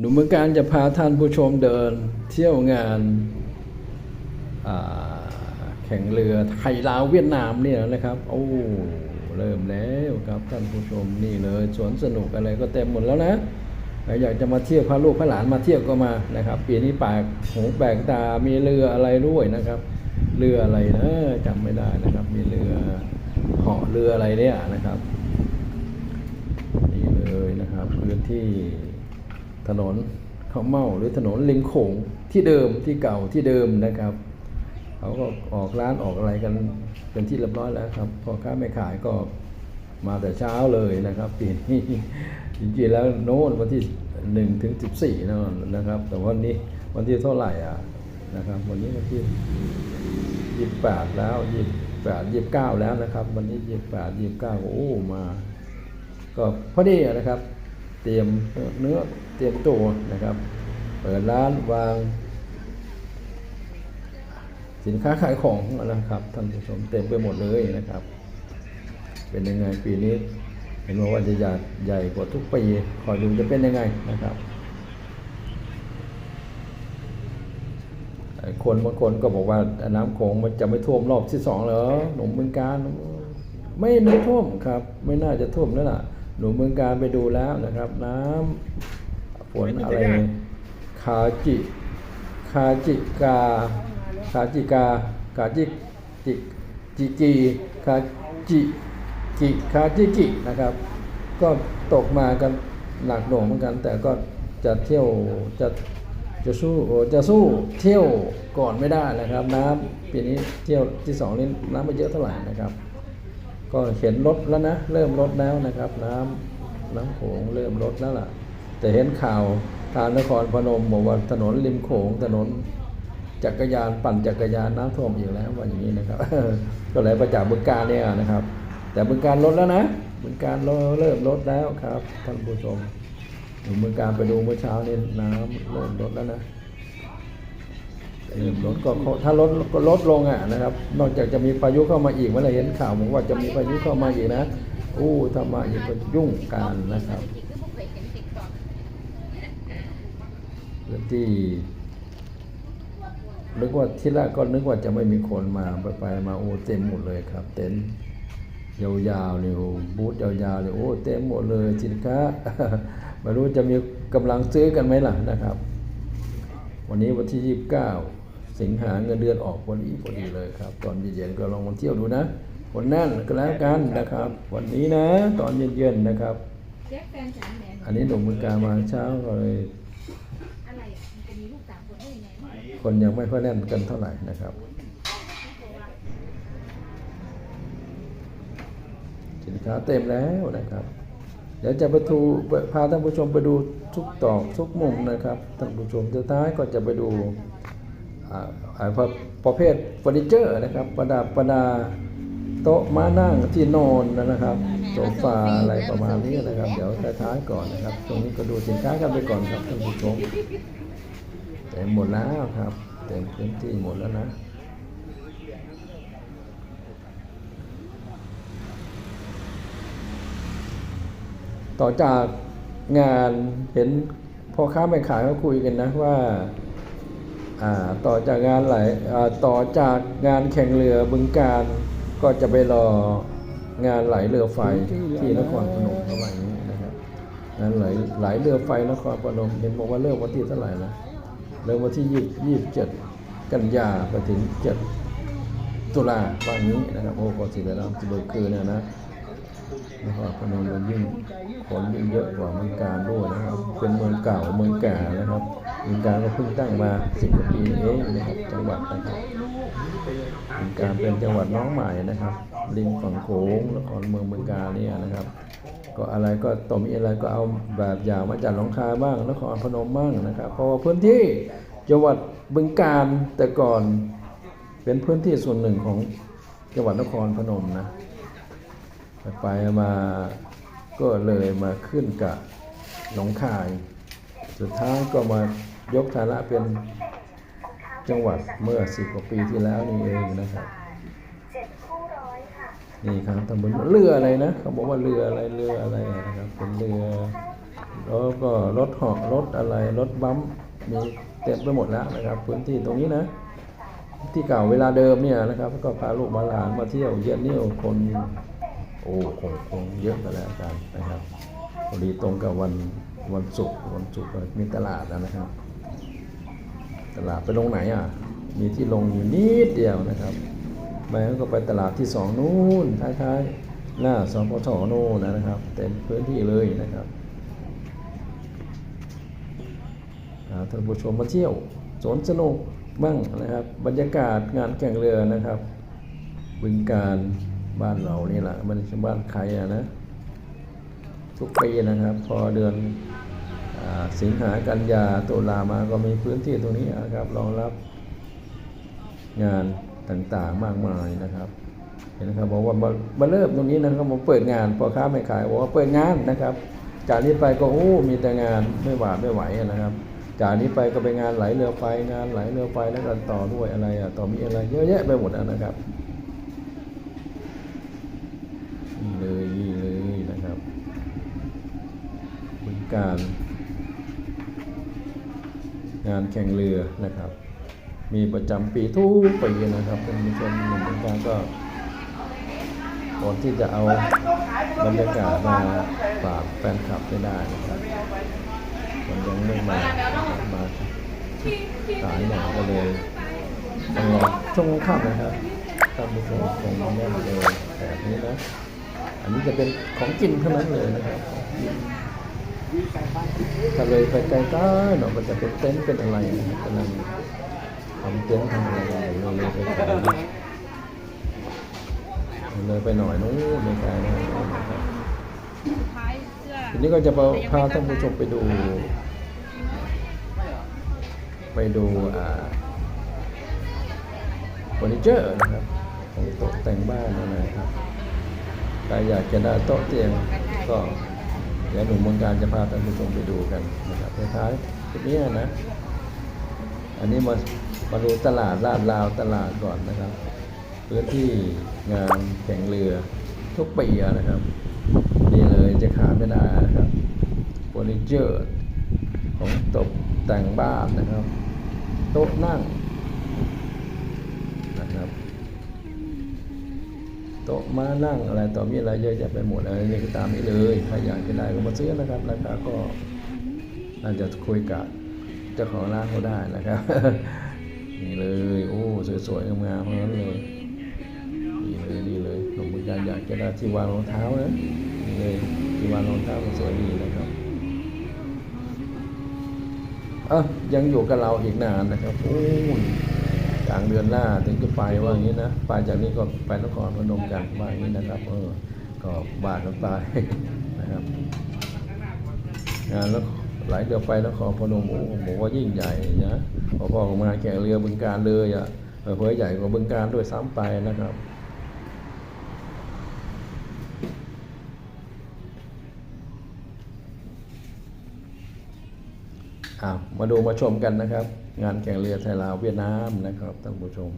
หนุ่มเมืองการจะพาท่านผู้ชมเดินเที่ยวงานาแข่งเรือไทยลาวเวียดนามเนี่ยนะครับ โอ้เริ่มแล้วครับท่านผู้ชมนี่เลยสวนสนุกอะไรก็เต็มหมดแล้วนะใครอยากจะมาเที่ยวพาลูกพาหลานมาเที่ยวก็มานะครับปีนี้แปลกหูแปลกตามีเรืออะไรด้วยนะครับ เรืออะไรนะจำไม่ได้นะครับ มีเรือเหาะเรืออะไรเนี่ยนะครับนี่เลยนะครับพื้นที่ ถนนข้าวเม่าหรือถนนริมโขงที่เดิมที่เก่าที่เดิมนะครับเขาก็ออกร้านออกอะไรกันเป็นที่เรียบร้อยแล้วครับพ่อค้าแม่ขายก็มาแต่เช้าเลยนะครับปีนี้จริงๆแล้วโน้นวันที่หนึ่งถึงสิบสี่นั่นนะครับ แต่วันนี้วันที่เท่าไหร่อะนะครับวันนี้วันที่ยี่แปดแล้วยี่แปดยี่เก้าแล้วนะครับ วันนี้ยี่แปดยี่เก้าโอ้มา ก็พอดีนะครับ ตรียมเนื้อเตรียมตัวนะครับ เปิดร้านวาง สินค้าขายของนะครับท่านผู้ชมเต็มไปหมดเลยนะครับ เป็นยังไงปีนี้ เห็นว่าจะใหญ่ใหญ่กว่าทุกปีคอยดูจะเป็นยังไงนะครับคนบางคนก็บอกว่าน้ำโขงมันจะไม่ท่วมรอบที่สองเหรอหนุ่มเมืองการไม่ไม่ท่วมครับ ไม่น่าจะท่วมแล้วล่ะ หนุ่มเมืองการไปดูแล้วนะครับ น้ำฝนอะไรคาจิคาจิกาคาจิกาคาจิจิจิจีคาจิจิคาจิจินะครับ ก็ตกมากันหนักหน่วงเหมือนกัน แต่ก็จะเที่ยวจะจะสู้จะสู้เที่ยวก่อนไม่ได้นะครับ น้ำปีนี้เที่ยวที่สองนี้น้ำไม่เยอะเท่าไหร่นะครับ ก็เห็นลดแล้วนะ เริ่มลดแล้วนะครับ น้ำน้ำโขงเริ่มลดแล้วล่ะ แต่เห็นข่าวทางนครพนมบอกว่าถนนริมโขงถนนจักรยานปั่นจักรยานน้ำท่วมอีกแล้วว่าอย่างนี้นะครับ ก็เลยประจากบึงการเนี่ยนะครับ แต่บึงการลดแล้วนะบึงการเริ่มลดแล้วครับท่านผู้ชมหนุ่มบึงการไปดูเมื่อเช้านี่น้ำเริ่มลดแล้วนะ ลดก็ถ้าลดก็ลดลงอะนะครับ นอกจากจะมีพายุเข้ามาอีกเมื่อไรเห็นข่าวบอกว่าจะมีพายุเข้ามาอีกนะอู้ถ้ามาอีกก็ยุ่งการนะครับพื้นที่นึกว่าที่แรกก็นึกว่าจะไม่มีคนมาไปไปมาโอ้เต็มหมดเลยครับ เต็นยาวๆเนี่ยบูธยาวๆเลยโอ้เต็มหมดเลยสินค้าไม่รู้จะมีกำลังซื้อกันไหมล่ะนะครับ วันนี้วันที่ 29 สิงหาเงินเดือนออกวันนี้พอดีเลยครับ ตอนเย็นๆก็ลองมาเที่ยวดูนะคนแน่นก็แล้วกันนะครับ วันนี้นะ ตอนเย็นๆนะครับ แจ็คแฟนฉันแหมอันนี้หนุ่มเมืองการมาเช้าก็เลย อะไรอะมันจะมีลูกสามคนได้ยังไงไม่รู้คนยังไม่ค่อยแน่นกันเท่าไหร่นะครับ สินค้าเต็มแล้วนะครับ เดี๋ยวจะไปทูพาท่านผู้ชมไปดูทุกตอกทุกมุมนะครับท่านผู้ชมสุดท้ายก็จะไปดูอ่าอ่า ประประเภทเฟอร์นิเจอร์นะครับ ประดับประดาโต๊ะม้านั่งที่นอนนะครับโซฟาอะไรประมาณนี้นะครับ เดี๋ยวท้ายๆก่อนนะครับ ตรงนี้ก็ดูสินค้ากันไปก่อนครับท่านผู้ชมเต็มหมดแล้วครับเต็มพื้นที่หมดแล้วนะต่อจากงานเห็นพ่อค้าแม่ขายเขาคุยกันนะว่าอ่า ต่อจากงานไหลอ่าต่อจากงานแข่งเรือบึงการก็จะไปรองานไหลเรือไฟที่นครพนมเขาว่าอย่างนี้นะครับงานไหลไหลเรือไฟนครพนมเห็นบอกว่าเริ่มวันที่เท่าไหร่นะเริ่มวันที่ยี่ยี่สิบเจ็ดกันยาไปถึงเจ็ดตุลาว่าอย่างนี้นะครับโอ้ก็สิบเอ็ดแล้วสิบเอ็ดคืนเนี่ยนะนครพนมมันยิ่งคนยิ่งเยอะกว่าเมืองการด้วยนะครับเป็นเมืองเก่าเมืองแก่นะครับเมืองการก็เพิ่งตั้งมาสิบกว่าปีเองนะครับจังหวัดนะครับเมืองการเป็นจังหวัดน้องใหม่นะครับริมฝั่งโขงนครเมืองเมืองการเนี่ยนะครับ ก็อะไรก็ต่อมีอะไรก็เอาแบบอย่างมาจากหนองคายบ้างนครพนมบ้างนะครับเพราะว่าพื้นที่จังหวัดบึงการแต่ก่อนเป็นพื้นที่ส่วนหนึ่งของจังหวัดนครพนมนะไปไปมาก็เลยมาขึ้นกับหนองคาย สุดท้ายก็มา ยกฐานะเป็นจังหวัดเมื่อสิบกว่าปีที่แล้วนี่เองนะครับนี่ครับตำบลเรืออะไรนะเขาบอกว่าเรืออะไรเรืออะไรนะครับเป็นเรือแล้วก็รถเหาะรถอะไรรถบัมป์มีเต็มไปหมดแล้วนะครับ พื้นที่ตรงนี้นะ ที่เก่าเวลาเดิมเนี่ยนะครับก็พาลูกมาหลานมาเที่ยวเยี่ยมเนี่ยวคนโอ้คงคงเยอะไปแล้วกันนะครับพอดีตรงกับวันวันศุกร์วันศุกร์มีตลาดแล้วนะครับ ตลาดไปลงไหนอะ มีที่ลงอยู่นิดเดียวนะครับไม่งั้นก็ไปตลาดที่สองนู่นท้ายๆหน้าสพทนู่นนะครับ เต็มพื้นที่เลยนะครับท่านผู้ชมมาเที่ยวสวนสนุกบ้างนะครับ บรรยากาศงานแข่งเรือนะครับบึงการบ้านเรานี่แหละมันใช่บ้านใครอะนะ ทุกปีนะครับ พอเดือน สิงหากันยาตุลามาก็มีพื้นที่ตรงนี้นะครับรองรับงานต่างๆมากมายนะครับเห็นนะครับบอกว่ามาเริ่มตรงนี้นะครับมาเปิดงานพอค้าไม่ขายบอกว่าเปิดงานนะครับ จากนี้ไปก็โอ้มีแต่งานไม่หวาดไม่ไหวนะครับ จากนี้ไปก็ไปงานไหลเรือไฟงานไหลเรือไฟแล้วก็ต่อด้วยอะไรอะต่อมีอะไรเยอะแยะไปหมดนะครับนี่เลยนี่เลยนะครับเป็นการ งานแข่งเรือนะครับ มีประจำปีทุกปีนะครับท่านผู้ชมหนึ่งเป็นการก็ก่อนที่จะเอาบรรยากาศมาฝากแฟนคลับได้ได้นะครับมันยังไม่มามาสายหน่อยก็เลยต้องรอช่วงค่ำนะครับท่านผู้ชมคงไม่ได้เลยแบบนี้นะ อันนี้จะเป็นของกินเท่านั้นเลยนะครับ ถ้าเลยไปไกลๆหน่อมันจะเป็นเต็นท์เป็นอะไรนะครับกำลังทำเต็นท์ทำอะไรอยู่เราเลยไปไกลเลยไปหน่อยนู้นไปไกลนะครับทีนี้ก็จะพาท่านผู้ชมไปดู ไปดูอ่าเฟอร์นิเจอร์นะครับของตกแต่งบ้านนะครับใครอยากจะได้โต๊ะเตียงก็ เดี๋ยวหนุ่มเมืองการจะพาท่านผู้ชมไปดูกันนะครับท้ายๆทีนี้นะ อันนี้มามาดูตลาดลาดลาวตลาดก่อนนะครับพื้นที่งานแข่งเรือทุกปีนะครับนี่เลยจะขาดไม่ได้นะครับเฟอร์นิเจอร์ของตกแต่งบ้านนะครับ โต๊ะนั่งนะครับ โต๊ะม้านั่งอะไรต่อมีอะไรเยอะแยะไปหมดเลยนี่ก็ตามนี้เลยใครอยากจะได้ก็มาซื้อนะครับราคาก็น่าจจะคุยกับเจ้าของร้านเขาได้นะครับนี่เลยโอ้สวยๆงามๆทั้งนั้นเลยนี่เลยนี่เลยหนุ่มบุญญาอยากจะได้ที่วางรองเท้านะนี่เลยที่วางรองเท้าสวยดีนะครับอะยังอยู่กับเราอีกนานนะครับโอ้ กลางเดือนหน้าถึงจะไปว่าอย่างนี้นะไปจากนี้ก็ไปนครพนมกันว่าอย่างนี้นะครับเออก็บ้าดกันไปนะครับงานแล้วหลายเดือไปนครพนมโอ้โหบอกว่ายิ่งใหญ่นะพอพ่อของมาแข่งเรือบึงการเลยอะเออเพื่อใหญ่กว่าบึงการด้วยซ้ำไปนะครับ มาดูมาชมกันนะครับ งานแข่งเรือไทยลาวเวียดนามนะครับท่านผู้ชม